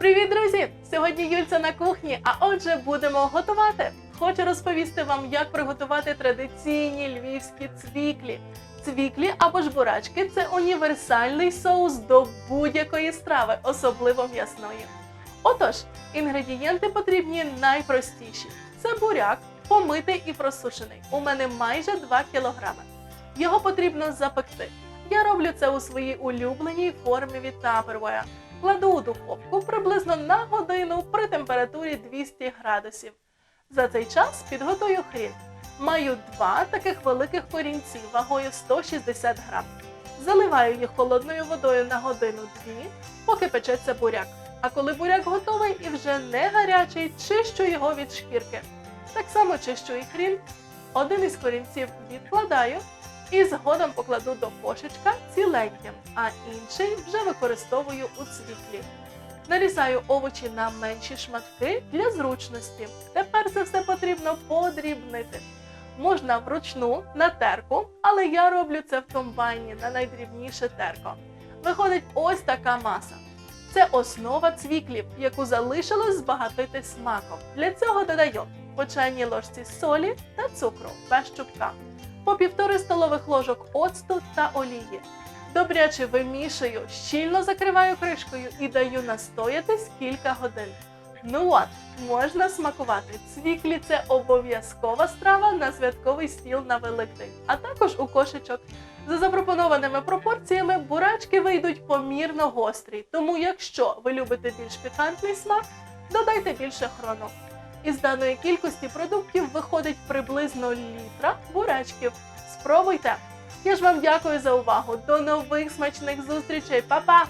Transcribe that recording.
Привіт, друзі! Сьогодні Юльця на кухні, а отже, будемо готувати. Хочу розповісти вам, як приготувати традиційні львівські цвіклі. Цвіклі або ж бурачки це універсальний соус до будь-якої страви, особливо м'ясної. Отож, інгредієнти потрібні найпростіші: це буряк, помитий і просушений. У мене майже 2 кілограми. Його потрібно запекти. Я роблю це у своїй улюбленій формі від Tupperware. Кладу у духовку приблизно на годину при температурі 200 градусів. За цей час підготую хрін. Маю два таких великих корінці вагою 160 грам. Заливаю їх холодною водою на годину-дві, поки печеться буряк. А коли буряк готовий і вже не гарячий, чищу його від шкірки. Так само чищу і хрін. Один із корінців відкладаю і згодом покладу до кошечка ціленьким, а інший вже використовую у цвіклі. Нарізаю овочі на менші шматки для зручності. Тепер це все потрібно подрібнити. Можна вручну на терку, але я роблю це в комбайні на найдрібніше терко. Виходить ось така маса. Це основа цвіклів, яку залишилось збагатити смаком. Для цього додаю по ложці солі та цукру без чубка, по півтори столових ложок оцту та олії. Добряче вимішую, щільно закриваю кришкою і даю настоятись кілька годин. Ну от, можна смакувати. Цвіклі це обов'язкова страва на святковий стіл на Великдень, а також у кошечок. За запропонованими пропорціями бурачки вийдуть помірно гострі, тому якщо ви любите більш пікантний смак, додайте більше хрону. Із даної кількості продуктів виходить приблизно літра бурачків. Спробуйте! Я ж вам дякую за увагу. До нових смачних зустрічей, Па-па!